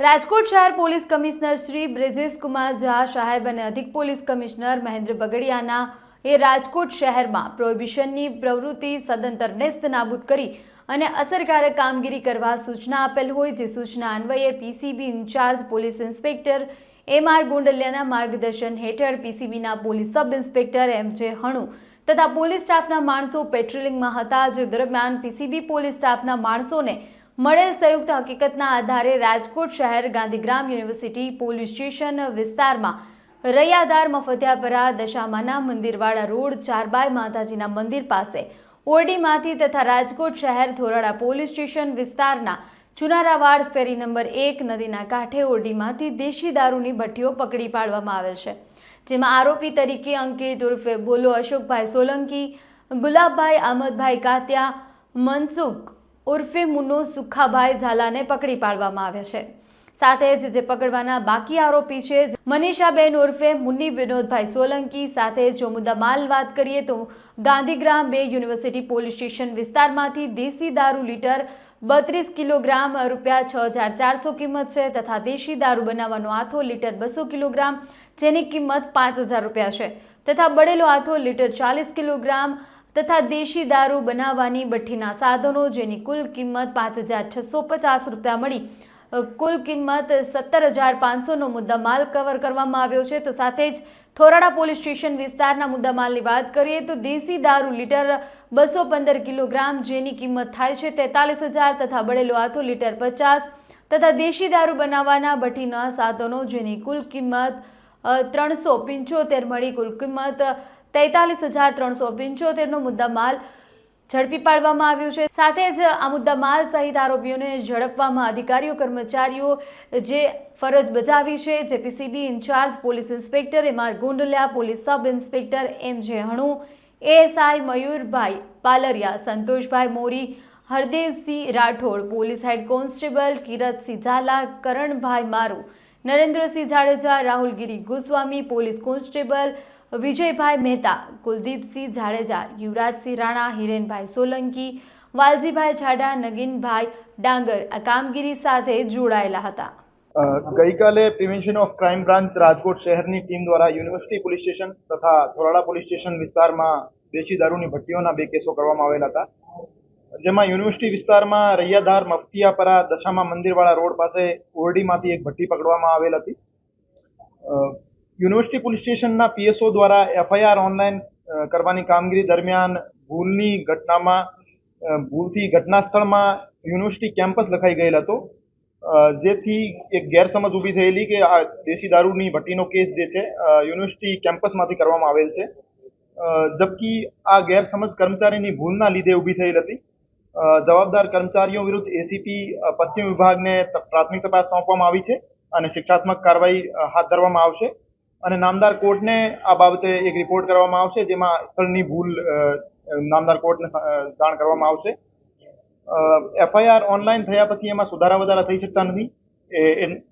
રાજકોટ શહેર police commissioner Shri Brijesh Kumar Jha સાહેબ અને અધિક પોલીસ કમિશનર મહેન્દ્ર બગડિયાના એ રાજકોટ શહેરમાં પ્રોહિબિશનની પ્રવૃત્તિ સદંતર નેસ્ત નાબૂદ કરી અને અસરકારક કામગીરી કરવા સૂચના આપેલ હોય જે સૂચના અન્વયે PCB incharge police inspector M R ગોંડલિયાના માર્ગદર્શન હેઠળ પીસીબીના police sub inspector M J હણુ તથા પોલીસ સ્ટાફના માણસો પેટ્રોલિંગમાં હતા. જે દરમિયાન પીસીબી પોલીસ સ્ટાફના માણસોને મળેલ સંયુક્ત હકીકતના આધારે રાજકોટ શહેર ગાંધીગ્રામ યુનિવર્સિટી પોલીસ સ્ટેશન વિસ્તારમાં રૈયાદાર મફતિયાપરા દશામાના મંદિરવાળા રોડ ચારબાઈ માતાજીના મંદિર પાસે ઓરડીમાંથી તથા રાજકોટ શહેર ધોરાડા પોલીસ સ્ટેશન વિસ્તારના ચુનારાવાડ શેરી નંબર એક નદીના કાંઠે ઓરડીમાંથી દેશી દારૂની ભઠ્ઠીઓ પકડી પાડવામાં આવેલ છે. જેમાં આરોપી તરીકે અંકિત ઉર્ફે બોલો અશોકભાઈ સોલંકી, ગુલાબભાઈ અહમદભાઈ કાત્યા, મનસુખ ઉર્ફે મુન્નો સુખાભાઈ ઝાલાને પકડી પાડવામાં આવ્યા છે. સાથે જ જે પકડવાના બાકી આરોપી છે, મનીષાબેન ઉર્ફે મુન્ની વિનોદભાઈ સોલંકી, સાથે જો મુદ્દામાલ વાત કરીએ તો ગાંધીગ્રામ બે યુનિવર્સિટી પોલીસ સ્ટેશન વિસ્તારમાંથી દેશી દારૂ લીટર બત્રીસ કિલોગ્રામ રૂપિયા છ હજાર ચારસો કિંમત છે તથા દેશી દારૂ બનાવવાનો આથો લીટર બસો કિલોગ્રામ, જેની કિંમત પાંચ હજાર રૂપિયા છે. તથા બળેલો આથો લીટર ચાલીસ કિલોગ્રામ તથા દેશી દારૂ બનાવવાની ભઠ્ઠીના સાધનો જેની કુલ કિંમત પાંચ હજાર છસો પચાસ રૂપિયા મળી. કુલ કિંમત સત્તર હજાર પાંચસોનો મુદ્દામાલ કવર કરવામાં આવ્યો છે. તો સાથે જ થોરાડા પોલીસ સ્ટેશન વિસ્તારના મુદ્દામાલની વાત કરીએ તો દેશી દારૂ લીટર બસો પંદર કિલોગ્રામ જેની કિંમત થાય છે તેતાલીસ હજાર તથા બળેલો આથો લીટર પચાસ તથા દેશી દારૂ બનાવવાના ભઠ્ઠીના સાધનો જેની કુલ કિંમત ત્રણસો પંચોતેર મળી. કુલ કિંમત તેતાલીસ હજાર ત્રણસો પંચોતેરનો મુદ્દામાલ ઝડપી પાડવામાં આવ્યું છે. સાથે જ આ મુદ્દામાલ સહિત આરોપીઓને ઝડપવામાં અધિકારીઓ, કર્મચારીઓ જે ફરજ બજાવી છે, જે PCB in charge, police inspector M R Gundaliya, police sub inspector M J Hanu, ASI Mayurbhai Palariya, Santoshbhai Mori, Hardevsinh Rathod, police head constable Kiratsinh Jhala, Karanbhai Maru, Narendrasinh Jadeja Rahulgiri Goswami, police constable Vijaybhai Mehta, Kuldeepsinh Jadeja, Yuvrajsinh Rana, Hirenbhai Solanki, Valjibhai Chhada Naginbhai Dangar આ કામગીરી સાથે જોડાયેલા હતા. ગઈકાલે prevention of crime branch Rajkot શહેરની team દ્વારા university police station તથા ધોરાડા police station વિસ્તારમાં દેશી દારૂની ભટ્ટીઓના બે કેસો કરવામાં આવેલા હતા. જેમાં યુનિવર્સિટી વિસ્તારમાં રૈયાધાર મફતિયાપરા દશામા મંદિરવાળા રોડ પાસે ઓરડીમાંથી એક ભટ્ટી પકડવામાં આવેલ હતી. યુનિવર્સિટી પોલીસ સ્ટેશનના પીએસઓ દ્વારા એફઆઈઆર ઓનલાઈન કરવાની કામગીરી દરમિયાન ભૂલની ઘટનામાં ભૂલથી ઘટના સ્થળમાં યુનિવર્સિટી કેમ્પસ લખાઈ ગયેલ હતો જેથી એક ગેરસમજ ઊભી થયેલી કે આ દેશી દારૂની ભટ્ટીનો કેસ જે છે યુનિવર્સિટી કેમ્પસમાંથી કરવામાં આવેલ છે. જબકી આ ગેરસમજ કર્મચારીની ભૂલના લીધે ઊભી થયેલ હતી. જવાબદાર કર્મચારીઓ વિરુદ્ધ એસીપી પશ્ચિમ વિભાગને પ્રાથમિક તપાસ સોંપવામાં આવી છે અને શિક્ષાત્મક કાર્યવાહી હાથ ધરવામાં આવશે. અને નામદાર કોર્ટને આ બાબતે એક રિપોર્ટ કરવામાં આવશે જેમાં સ્થળની ભૂલ નામદાર કોર્ટને જાણ કરવામાં આવશે. એફઆઈઆર ઓનલાઈન થયા પછી એમાં સુધારા વધારા થઈ શકતા નથી.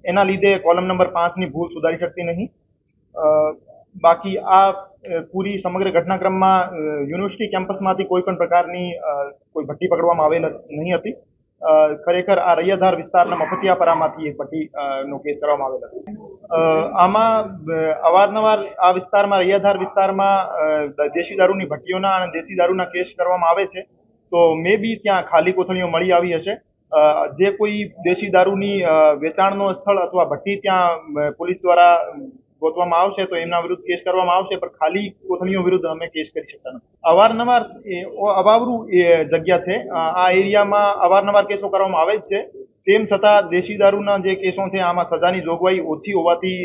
એના લીધે કોલમ નંબર પાંચની ભૂલ સુધારી શકતી નહીં. બાકી આ પૂરી સમગ્ર ઘટનાક્રમમાં યુનિવર્સિટી કેમ્પસમાંથી કોઈ પણ પ્રકારની કોઈ ભટ્ટી પકડવામાં આવેલ નહીં હતી. ખરેખર આ રૈયાધાર વિસ્તારના મફતિયાપરામાંથી એક ભટ્ટી અ, નો કેસ કરવામાં આવેલ હતો. આમાં અવારનવાર આ વિસ્તારમાં, રૈયાધાર વિસ્તારમાં દેશી દારૂની ભટ્ટીઓના અને દેશી દારૂના કેસ કરવામાં આવે છે, તો મે બી ત્યાં ખાલી કોથળીઓ મળી આવી હશે. જે કોઈ દેશી દારૂની વેચાણનો સ્થળ અથવા ભઠ્ઠી ત્યાં પોલીસ દ્વારા ગોતવામાં આવશે તો એમના વિરુદ્ધ કેસ કરવામાં આવશે, પણ ખાલી કોથળીઓ વિરુદ્ધ અમે કેસ કરી શકતા નથી. અવારનવાર અવાવરું એ જગ્યા છે. આ એરિયામાં અવારનવાર કેસો કરવામાં આવે જ છે. તેમ છતાં દેશી દારૂના જે કેસો છે, આમાં સજાની જોગવાઈ ઓછી હોવાથી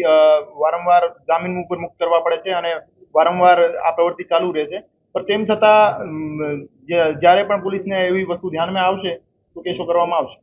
વારંવાર જામીન ઉપર મુક્ત કરવા પડે છે અને વારંવાર આ પ્રવૃત્તિ ચાલુ રહે છે. પણ તેમ છતાં જ્યારે પણ પોલીસને એવી વસ્તુ ધ્યાનમાં આવશે, તો કેસો કરવામાં આવશે.